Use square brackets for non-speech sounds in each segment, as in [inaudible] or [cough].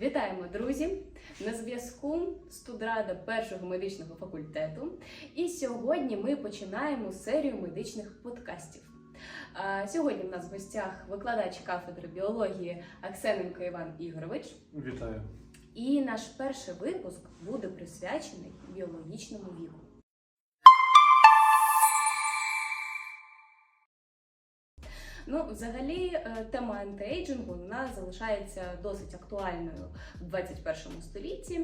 Вітаємо, друзі! На зв'язку студрада першого медичного факультету. І сьогодні ми починаємо серію медичних подкастів. Сьогодні в нас в гостях викладач кафедри біології Аксененко Іван Ігорович. Вітаю. І наш перший випуск буде присвячений біологічному віку. Ну, взагалі, е, тема антиейджингу вона залишається досить актуальною в 21 столітті.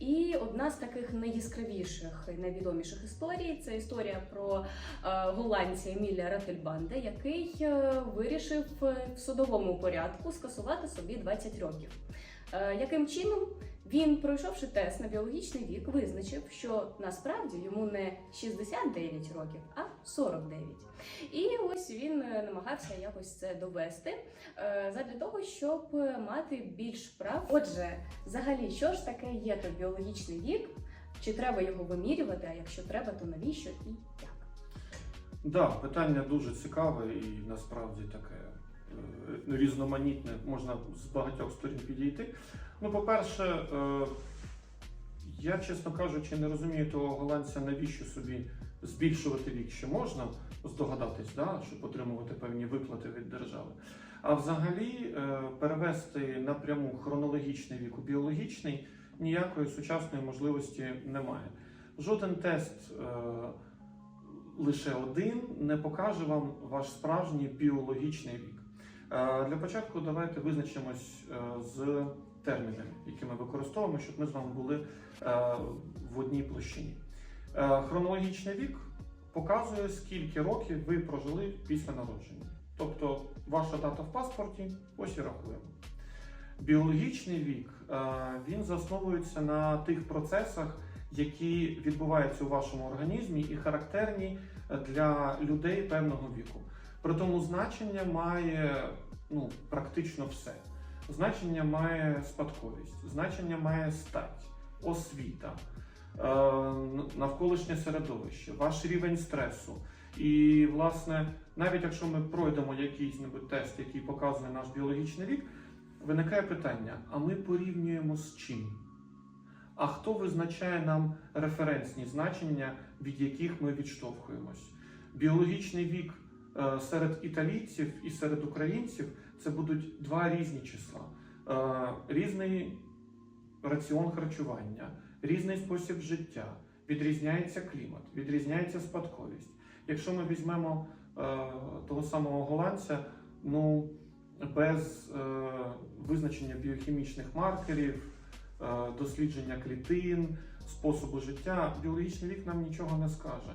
І одна з таких найяскравіших і найвідоміших історій це історія про е, голландця Емілія Рательбанда, який е, вирішив в судовому порядку скасувати собі 20 років. Е, Яким чином він, пройшовши тест на біологічний вік, визначив, що насправді йому не 69 років, а 49. І ось він е, намагався якось це довести е, задля того, щоб мати більш прав. Отже, взагалі, що ж таке є той біологічний вік? Чи треба його вимірювати? А якщо треба, то навіщо і як? Да, питання дуже цікаве і насправді таке різноманітне, можна з багатьох сторін підійти. Ну, по-перше, е, я, чесно кажучи, не розумію того голландця, навіщо собі збільшувати вік ще можна здогадатись, да, щоб отримувати певні виплати від держави. А взагалі е, перевести напряму хронологічний вік у біологічний ніякої сучасної можливості немає. Жоден тест. е, лише один не покаже вам ваш справжній біологічний вік. Е, Для початку давайте визначимось е, з термінами, які ми використовуємо, щоб ми з вами були е, в одній площині. Хронологічний вік показує, скільки років ви прожили після народження. Тобто ваша дата в паспорті, ось і рахуємо. Біологічний вік він засновується на тих процесах, які відбуваються у вашому організмі і характерні для людей певного віку. При тому значення має ну, практично все. Значення має спадковість, значення має стать, освіта, е, навколишнє середовище, ваш рівень стресу. І, власне, навіть якщо ми пройдемо якийсь тест, який показує наш біологічний вік, виникає питання: а ми порівнюємо з чим? А хто визначає нам референсні значення, від яких ми відштовхуємось? Біологічний вік серед італійців і серед українців це будуть два різні числа, Е, різний раціон харчування, різний спосіб життя, відрізняється клімат, відрізняється спадковість. Якщо ми візьмемо е, того самого голландця, ну без е, визначення біохімічних маркерів, е, дослідження клітин, способу життя, біологічний вік нам нічого не скаже.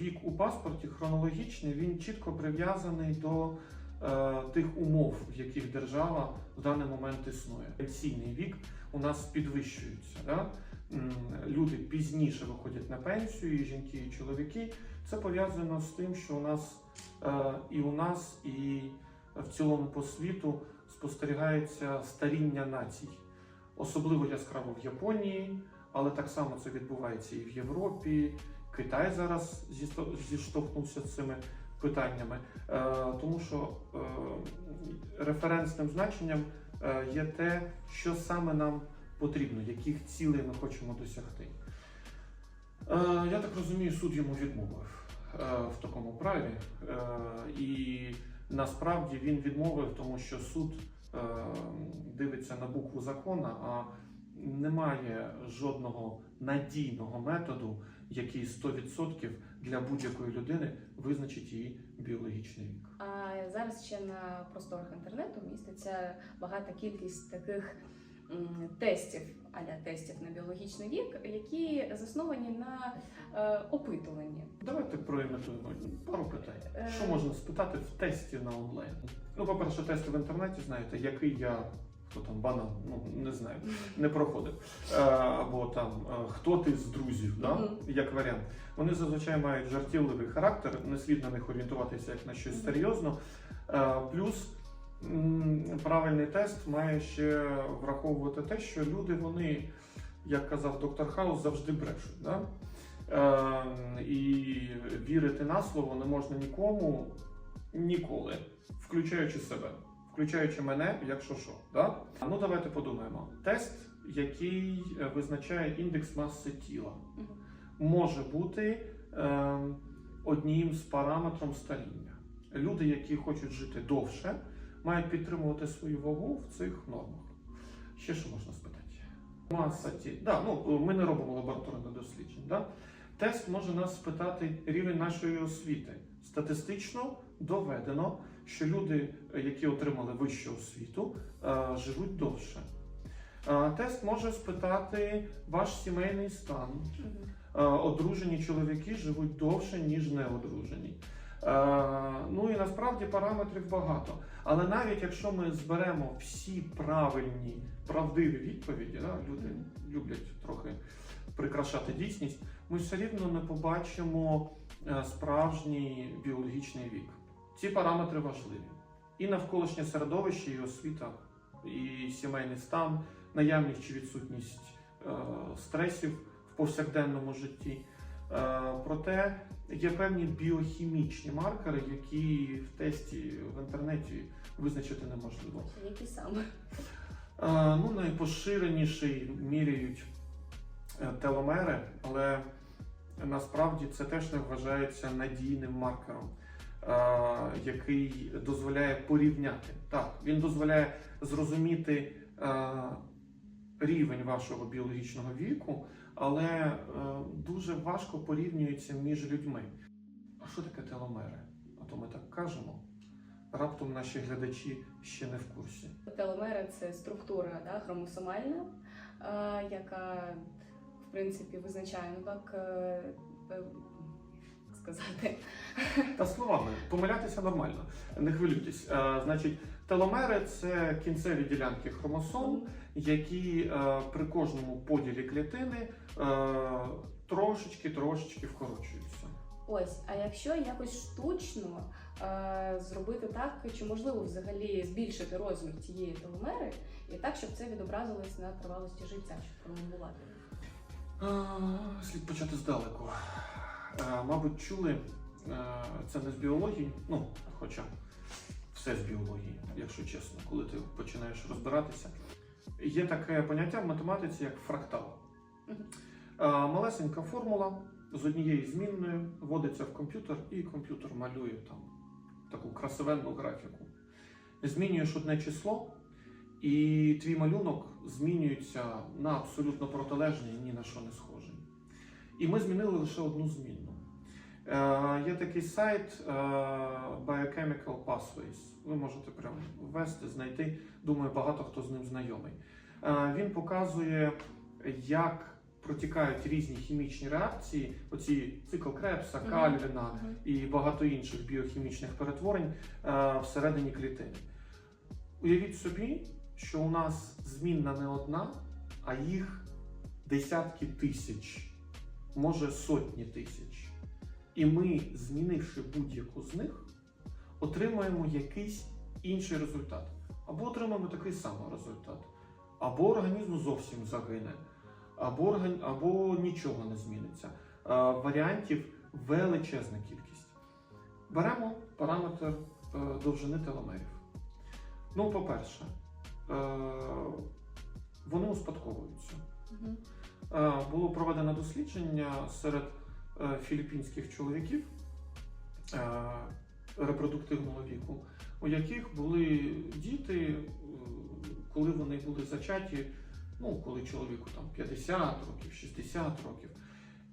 Вік у паспорті хронологічний, він чітко прив'язаний до е, тих умов, в яких держава в даний момент існує. Пенсійний вік у нас підвищується. Да? Люди пізніше виходять на пенсію, і жінки, і чоловіки. Це пов'язано з тим, що у нас е, і у нас, і в цілому по світу спостерігається старіння націй. Особливо яскраво в Японії, але так само це відбувається і в Європі. Китай зараз зіштовхнувся з цими питаннями, Е, тому що е, референсним значенням е, є те, що саме нам потрібно, яких цілей ми хочемо досягти. Я так розумію, суд йому відмовив в такому праві, і насправді він відмовив, тому що суд дивиться на букву закона, а немає жодного надійного методу, який 100% для будь-якої людини визначить її біологічний вік. А зараз ще на просторах інтернету міститься багата кількість таких тестів, аля тестів на біологічний вік, які засновані на е, опитуванні. Давайте проімітуємо пару питань. Е. Що можна спитати в тесті на онлайн? Ну, по-перше, тести в інтернеті, знаєте, який я, хто там банан, ну не знаю, не проходив. Е, або там е, хто ти з друзів, да? Як варіант. Вони зазвичай мають жартівливий характер, не слід на них орієнтуватися як на щось серйозно. Е, плюс правильний тест має ще враховувати те, що люди, вони, як казав доктор Хаус, завжди брешуть. Да? І вірити на слово не можна нікому ніколи, включаючи себе. Включаючи мене, якщо що. Да? Ну давайте подумаємо. Тест, який е, визначає індекс маси тіла, може бути е, одним з параметрів старіння. Люди, які хочуть жити довше, мають підтримувати свою вагу в цих нормах. Ще що можна спитати? Маса тіла. Да, ну, ми не робимо лабораторних досліджень. Да? Тест може нас спитати рівень нашої освіти. Статистично доведено, що люди, е, які отримали вищу освіту, е, живуть довше. Е, Тест може спитати ваш сімейний стан. Одружені чоловіки живуть довше, ніж неодружені. Ну і насправді параметрів багато. Але навіть якщо ми зберемо всі правильні, правдиві відповіді, да, люди люблять трохи прикрашати дійсність, ми все рівно не побачимо справжній біологічний вік. Ці параметри важливі. І навколишнє середовище, і освіта, і сімейний стан, наявність чи відсутність е, стресів в повсякденному житті. Е, Проте є певні біохімічні маркери, які в тесті в інтернеті визначити неможливо. Які саме? Е, Ну, найпоширеніший міряють е, теломери, але насправді це теж не вважається надійним маркером, який дозволяє порівняти. Так, він дозволяє зрозуміти е, рівень вашого біологічного віку, але е, дуже важко порівнюється між людьми. А що таке теломери? А то ми так кажемо. Раптом наші глядачі ще не в курсі. Теломери це структура да, хромосомальна, е, яка в принципі визначає, ну так е, е, сказати. Та словами, помилятися нормально, не хвилюйтесь. Е, значить, теломери це кінцеві ділянки хромосом, які е, при кожному поділі клітини е, трошечки трошечки вкорочуються. Ось, а якщо якось штучно е, зробити так, чи можливо взагалі збільшити розмір цієї теломери, і так, щоб це відобразилось на тривалості життя, щоб пролонгувати? Е, Слід почати здалеку. Е, Мабуть, чули, е, це не з біології, ну, хоча все з біології, якщо чесно, коли ти починаєш розбиратися. Є таке поняття в математиці, як фрактал. Е, Малесенька формула з однією змінною вводиться в комп'ютер, і комп'ютер малює там таку красивенну графіку. Змінюєш одне число, і твій малюнок змінюється на абсолютно протилежний і ні на що не схожий. І ми змінили лише одну змінну. Е, є такий сайт е, Biochemical Pathways. Ви можете прямо ввести, знайти. Думаю, багато хто з ним знайомий. Е, він показує, як протікають різні хімічні реакції, оці цикл Крепса. Кальвіна Мгм. і багато інших біохімічних перетворень всередині клітини. Уявіть собі, що у нас змінна не одна, а їх десятки тисяч, може сотні тисяч. І ми, змінивши будь-яку з них, отримаємо якийсь інший результат. Або отримаємо такий самий результат, або організм зовсім загине, або, орган... або нічого не зміниться. Е, варіантів величезна кількість. Беремо параметр е, довжини теломерів. Ну, по-перше, е, вони успадковуються. Мгм. Е, Було проведено дослідження серед е, філіппінських чоловіків е, репродуктивного віку, у яких були діти, коли вони були зачаті, ну, коли чоловіку там 50 років, 60 років.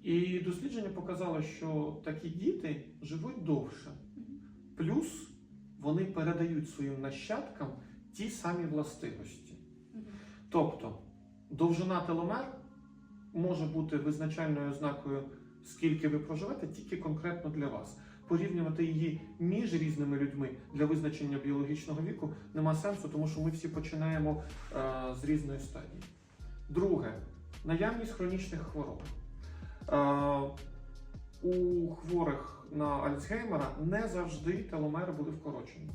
І дослідження показало, що такі діти живуть довше. Плюс вони передають своїм нащадкам ті самі властивості. Тобто довжина теломер може бути визначальною ознакою, скільки ви проживете, тільки конкретно для вас. Порівнювати її між різними людьми для визначення біологічного віку нема сенсу, тому що ми всі починаємо е, з різної стадії. Друге, наявність хронічних хвороб. Е, у хворих на Альцгеймера не завжди теломери були вкорочені.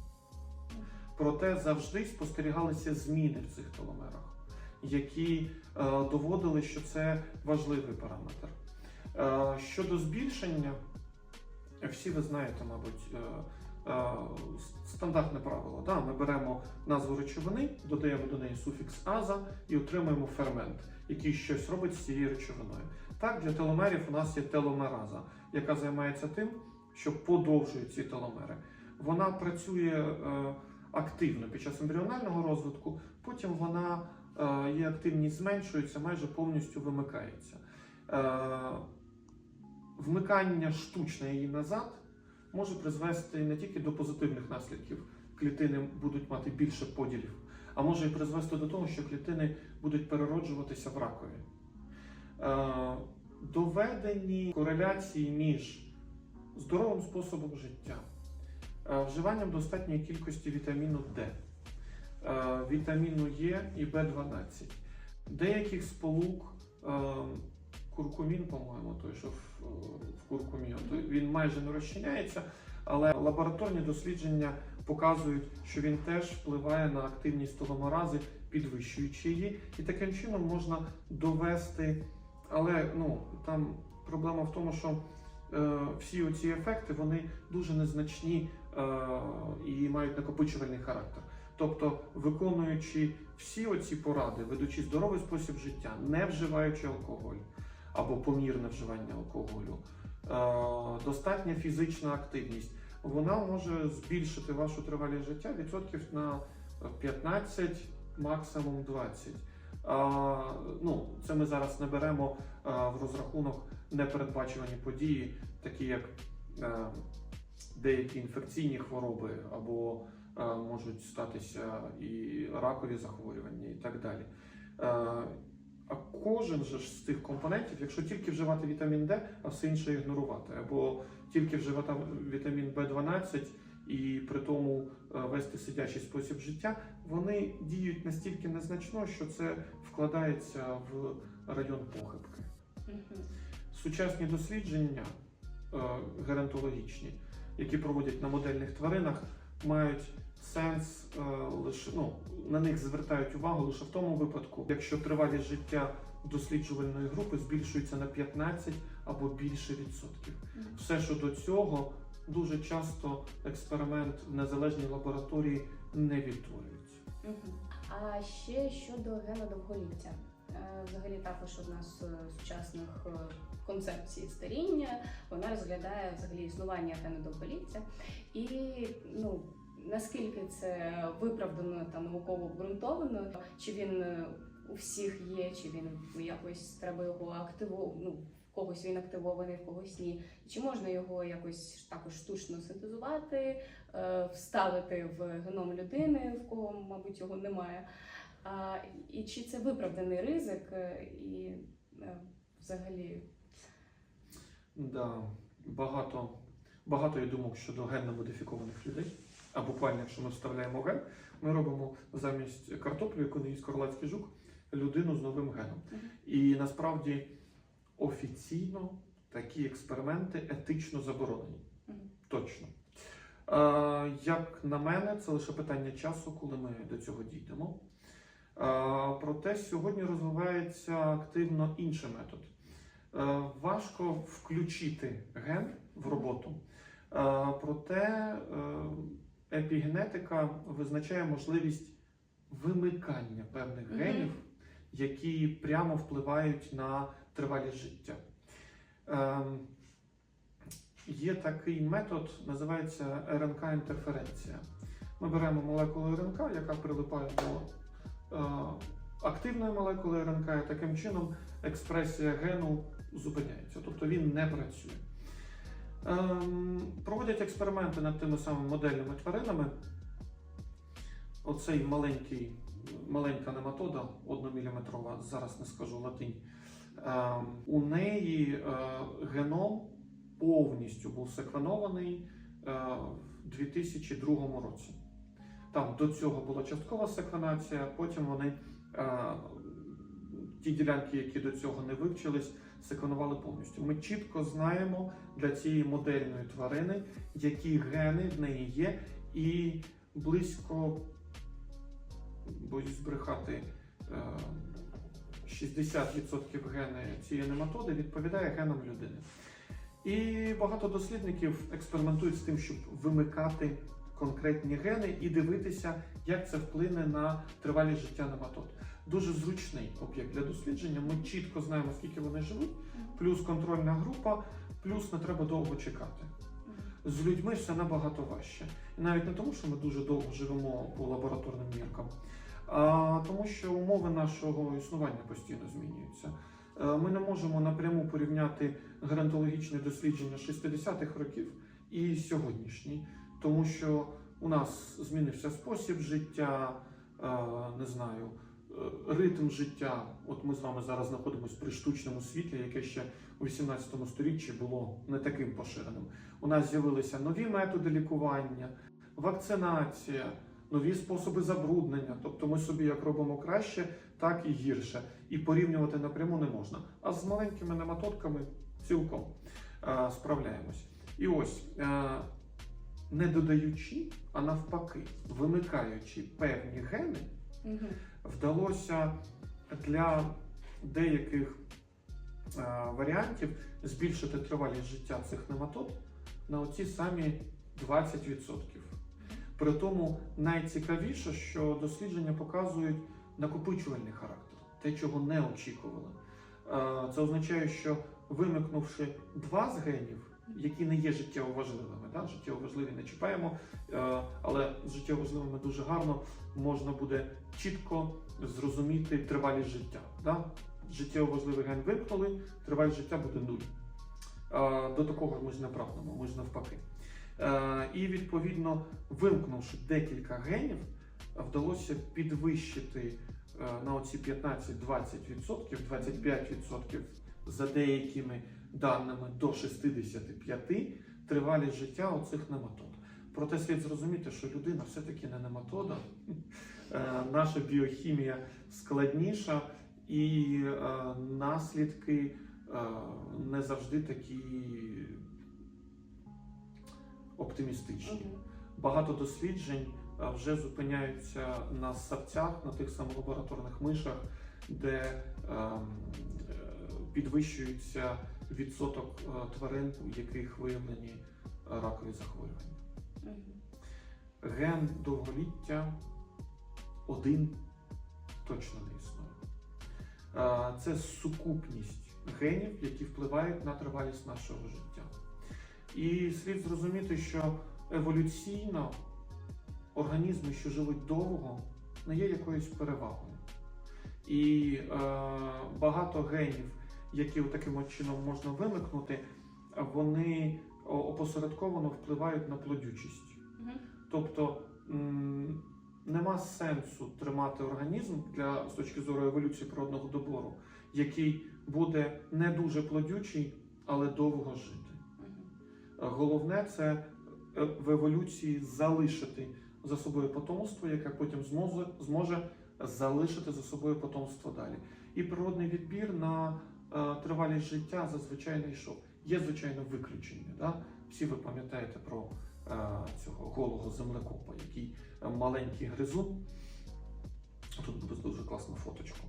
Проте завжди спостерігалися зміни в цих теломерах, які е, доводили, що це важливий параметр. Е, щодо збільшення, всі ви знаєте, мабуть, е, стандартне правило. Да? Ми беремо назву речовини, додаємо до неї суфікс аза і отримуємо фермент, який щось робить з цією речовиною. Так, для теломерів у нас є теломераза, яка займається тим, що подовжує ці теломери. Вона працює активно під час ембріонального розвитку, потім вона її активність зменшується, майже повністю вимикається. Е, вмикання штучне її назад може призвести не тільки до позитивних наслідків, клітини будуть мати більше поділів, а може і призвести до того, що клітини будуть перероджуватися в ракові. Е, доведені кореляції між здоровим способом життя, е, вживанням достатньої кількості вітаміну е, вітаміну Е і В12, деяких сполук, е, куркумін, по-моєму, той, що в, куркумі, він майже не розчиняється, але лабораторні дослідження показують, що він теж впливає на активність теломерази, підвищуючи її, і таким чином можна довести. Але ну там проблема в тому, що е, всі оці ефекти вони дуже незначні е, і мають накопичувальний характер. Тобто, виконуючи всі оці поради, ведучи здоровий спосіб життя, не вживаючи алкоголь або помірне вживання алкоголю, е, достатня фізична активність, вона може збільшити вашу тривалість життя відсотків на 15, максимум 20. А, ну, це ми зараз не беремо а, в розрахунок непередбачувані події, такі як е, деякі інфекційні хвороби, або е, можуть статися і ракові захворювання, і так далі. Е, а кожен же ж з цих компонентів, якщо тільки вживати вітамін Д, а все інше ігнорувати, або тільки вживати вітамін В12 і при тому е, вести сидячий спосіб життя, вони діють настільки незначно, що це вкладається в район похибки. Сучасні дослідження е, геронтологічні, які проводять на модельних тваринах, мають сенс е, лише ну, на них звертають увагу лише в тому випадку, якщо тривалість життя досліджувальної групи збільшується на 15 або більше відсотків. Все, що до цього, дуже часто експеримент в незалежній лабораторії не відтворюється. А ще щодо гена довголіття. Е, Взагалі також одна з е, сучасних е, концепцій старіння. Вона розглядає взагалі існування гену довголіття. І ну наскільки це виправдано та науково обґрунтовано, чи він у всіх є, чи він якось треба його активу, ну, в когось він активований, в когось ні. Чи можна його якось також штучно синтезувати, вставити в геном людини, в кого, мабуть, його немає. А, і чи це виправданий ризик, е, і е, взагалі Да, багато, багато є думок щодо генно модифікованих людей. А буквально, якщо ми вставляємо ген, ми робимо замість картоплі, яку не їсть корлацький жук, людину з новим геном. І насправді офіційно такі експерименти етично заборонені. Точно. Е, як на мене, це лише питання часу, коли ми до цього дійдемо. Е, проте сьогодні розвивається активно інший метод. Е, важко включити ген в роботу, Е, проте епігенетика визначає можливість вимикання певних генів, які прямо впливають на тривалість життя. Є такий метод, називається РНК-інтерференція. Ми беремо молекулу РНК, яка прилипає до активної молекули РНК, і таким чином експресія гену зупиняється, тобто він не працює. Ем, проводять експерименти над тими самими модельними тваринами. Оцей маленький, маленька нематода, 1-мм, зараз не скажу латинь. Ем, у неї е, геном повністю був секвенований е, в 2002 році. Там до цього була часткова секвенація, потім вони е, ті ділянки, які до цього не вивчились, секвенували повністю. Ми чітко знаємо для цієї модельної тварини, які гени в неї є, і близько, боюсь збрехати, е, 60% гени цієї нематоди відповідає генам людини. І багато дослідників експериментують з тим, щоб вимикати конкретні гени і дивитися, як це вплине на тривалість життя нематод. Дуже зручний об'єкт для дослідження. Ми чітко знаємо, скільки вони живуть, плюс контрольна група, плюс не треба довго чекати. З людьми все набагато важче. І навіть не тому, що ми дуже довго живемо по лабораторним міркам, а тому, що умови нашого існування постійно змінюються. Е, Ми не можемо напряму порівняти геронтологічне дослідження 60-х років і сьогоднішній, тому що у нас змінився спосіб життя, е, не знаю, е, ритм життя. От ми з вами зараз знаходимося при штучному світлі, яке ще у 18 сторіччі було не таким поширеним. У нас з'явилися нові методи лікування, вакцинація, нові способи забруднення. Тобто ми собі як робимо краще, так і гірше. І порівнювати напряму не можна. А з маленькими нематодками цілком е, справляємось. І ось, не додаючи, а навпаки, вимикаючи певні гени, вдалося для деяких е, варіантів збільшити тривалість життя цих нематод на оці самі 20%. При тому найцікавіше, що дослідження показують накопичувальний характер, те, чого не очікували. Е, Це означає, що вимикнувши два з генів, які не є життєво важливими, да? життєво важливі не чіпаємо, е, але з життєво важливими дуже гарно можна буде чітко зрозуміти тривалість життя. Да? Життєво важливий ген вимкнули, тривалість життя буде нуль. Е, До такого ми ж не прагнемо, ми ж навпаки. Е, І відповідно, вимкнувши декілька генів, вдалося підвищити на оці 15-20%, 25% за деякими даними до 65 тривалість життя оцих нематод. Проте слід зрозуміти, що людина все-таки не нематода, Е, наша біохімія складніша і е, наслідки е, не завжди такі оптимістичні. Багато досліджень вже зупиняються на савцях, на тих самих лабораторних мишах, де ем, підвищується відсоток е, тварин, у яких виявлені е, ракові захворювання. Мгм. Ген довголіття один точно не існує. Е, Це сукупність генів, які впливають на тривалість нашого життя. І слід зрозуміти, що еволюційно організми, що живуть довго, не є якоюсь перевагою. І е, багато генів, які таким чином можна вимикнути, вони опосередковано впливають на плодючість. Мгм. Тобто нема сенсу тримати організм для з точки зору еволюції природного добору, який буде не дуже плодючий, але довго жити. Е, Головне це е, в еволюції залишити за собою потомство, яке потім зможе, зможе залишити за собою потомство далі. І природний відбір на тривалість життя зазвичай не йшов. Є, звичайно, виключення. Да? Всі ви пам'ятаєте про е, цього голого землекопа, який е, маленький гризун. Тут буде дуже класна фоточка.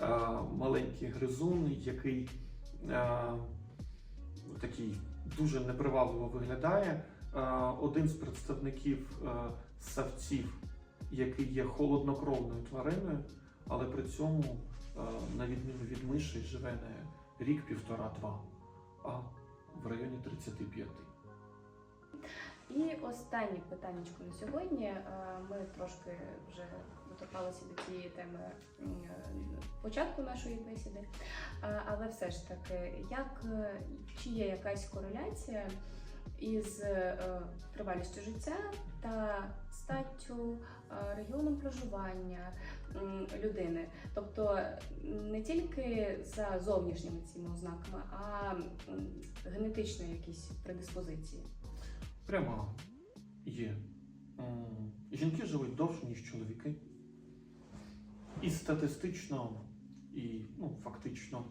Е, маленький гризун, який е, такий дуже непривабливо виглядає. Е, один з представників е, савців, який є холоднокровною твариною, але при цьому, е, на відміну від миші, живе не рік, півтора-два, а в районі 35. І останнє питання на сьогодні. Е, Ми трошки вже доторкалися до цієї теми е, початку нашої бесіди. Е, Але все ж таки, як е, чи є якась кореляція із е, тривалістю життя та статтю, е, регіоном проживання людини? Тобто не тільки за зовнішніми цими ознаками, а м, генетичні якісь предиспозиції. Прямо є. Жінки живуть довше, ніж чоловіки. І статистично, і ну, фактично.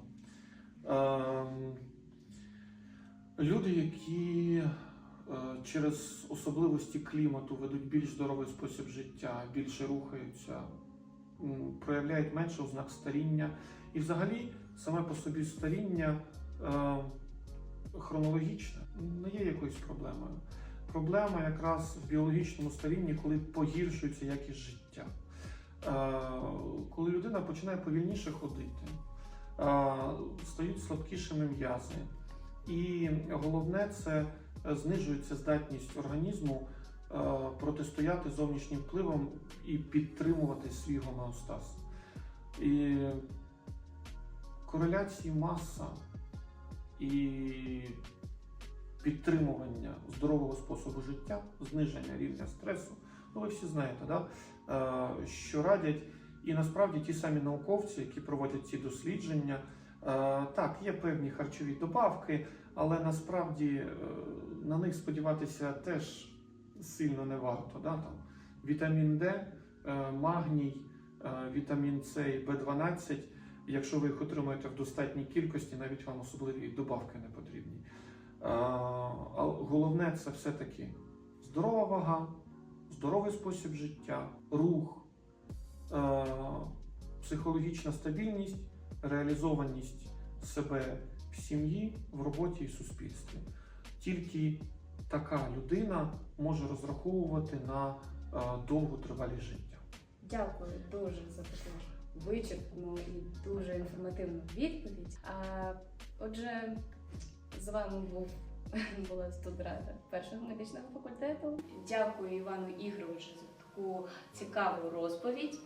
Ем, люди, які е, через особливості клімату ведуть більш здоровий спосіб життя, більше рухаються, проявляють менше ознак старіння. І взагалі саме по собі старіння е, хронологічне, не є якоюсь проблемою. Проблема якраз в біологічному старінні, коли погіршується якість життя. Е, Коли людина починає повільніше ходити, стають слабкішими м'язи. І головне це знижується здатність організму е, протистояти зовнішнім впливам і підтримувати свій гомеостаз. І кореляції маса і підтримування здорового способу життя, зниження рівня стресу. Ну, ви всі знаєте, да? е, що радять. І насправді ті самі науковці, які проводять ці дослідження, так, є певні харчові добавки, але насправді е, на них сподіватися теж сильно не варто. Да? Там, вітамін Д, е, магній, е, вітамін С і В12, якщо ви їх отримуєте в достатній кількості, навіть вам особливі добавки не потрібні. Е, головне це все-таки здорова вага, здоровий спосіб життя, рух, е, психологічна стабільність, реалізованість себе в сім'ї, в роботі і суспільстві. Тільки така людина може розраховувати на е, довготривалість життя. Дякую дуже за таку вичерпну і дуже інформативну відповідь. А, отже, з вами був [laughs] була студрада першого медичного факультету. Дякую Івану Ігоровичу таку цікаву розповідь.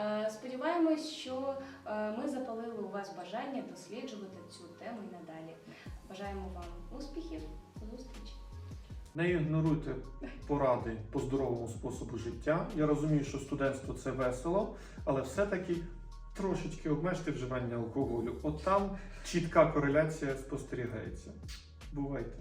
Е, Сподіваємось, що е, ми запалили у вас бажання досліджувати цю тему і надалі. Бажаємо вам успіхів, зустрічі! Не ігноруйте поради по здоровому способу життя. Я розумію, що студентство це весело, але все-таки трошечки обмежте вживання алкоголю. От там чітка кореляція спостерігається. Бувайте!